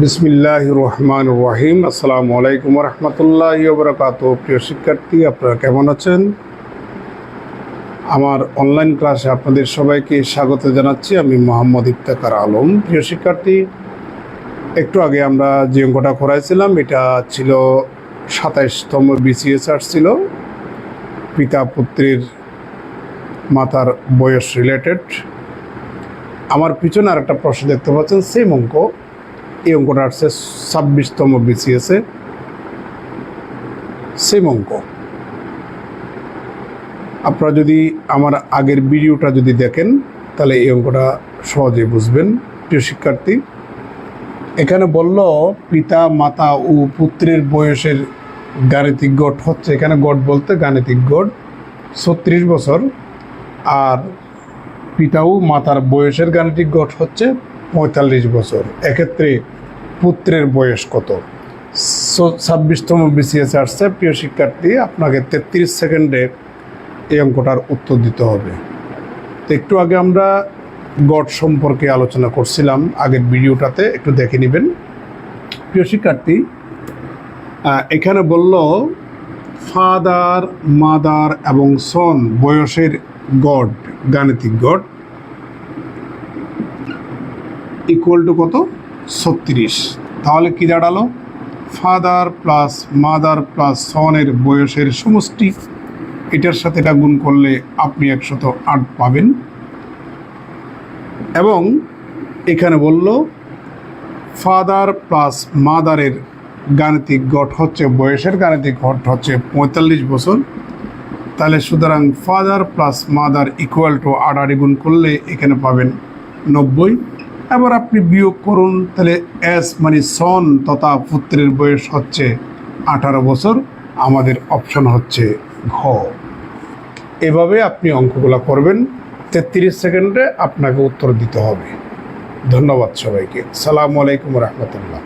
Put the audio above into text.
বিসমিল্লাহ রহমান রহিম আসসালামু আলাইকুম রহমতুল্লাহ বরকাত প্রিয় শিক্ষার্থী, আপনারা কেমন আছেন? আমার অনলাইন ক্লাসে আপনাদের সবাইকে স্বাগত জানাচ্ছি। আমি মোহাম্মদ ইফতেখার আলম। প্রিয় শিক্ষার্থী, একটু আগে আমরা যে অঙ্কটা করাইছিলাম, এটা ছিল সাতাইশতম বিসিএস ছিল। পিতা পুত্রের মাতার বয়স রিলেটেড আমার পিছনে আর একটা প্রশ্ন দেখতে পাচ্ছেন সেম অঙ্ক। এই অঙ্কটা আসছে ছাব্বিশতম বিসিএসে সেম অঙ্ক। আপনারা যদি আমার আগের ভিডিওটা যদি দেখেন, তাহলে এই অঙ্কটা সহজেই বুঝবেন। প্রিয় শিক্ষার্থী, এখানে বলল, পিতা, মাতা ও পুত্রের বয়সের গাণিতিক গড় হচ্ছে এখানে গড় বলতে গাণিতিক গড় ছত্রিশ বছর। আর পিতা ও মাতার বয়সের গাণিতিক গড় হচ্ছে পঁয়তাল্লিশ বছর। এক্ষেত্রে পুত্রের বয়স কত? ছাব্বিশতম বিসিএস আসছে প্রিয় শিক্ষার্থী, আপনাকে তেত্রিশ সেকেন্ডে এই অঙ্কটার উত্তর দিতে হবে। তো একটু আগে আমরা গড সম্পর্কে আলোচনা করছিলাম, আগের ভিডিওটাতে একটু দেখে নেবেন। প্রিয় শিক্ষার্থী এখানে বলল, ফাদার, মাদার এবং সন বয়সের গড, গাণিতিক গড। ইকুয়াল টু কত? ছত্রিশ। তাহলে কি দাঁড়াল? ফাদার প্লাস মাদার প্লাস সনের বয়সের সমষ্টি। এটার সাথে এটা গুণ করলে আপনি একশত আট পাবেন। এবং এখানে বলল ফাদার প্লাস মাদারের গাণিতিক গঠ হচ্ছে, বয়সের গাণিতিক গঠ হচ্ছে পঁয়তাল্লিশ বছর। তাহলে সুতরাং father plus mother equal to আড়াআড়ি গুণ করলে এখানে পাবেন নব্বই। এবার আপনি বিয়োগ করুন, তাহলে এস মানে সন তথা পুত্রের বয়স হচ্ছে আঠারো বছর, আমাদের অপশন হচ্ছে ঘ। এভাবে আপনি অঙ্কগুলো করবেন, তেত্রিশ সেকেন্ডে আপনাকে উত্তর দিতে হবে। ধন্যবাদ সবাইকে। সালামু আলাইকুম রহমতুল্লাহ।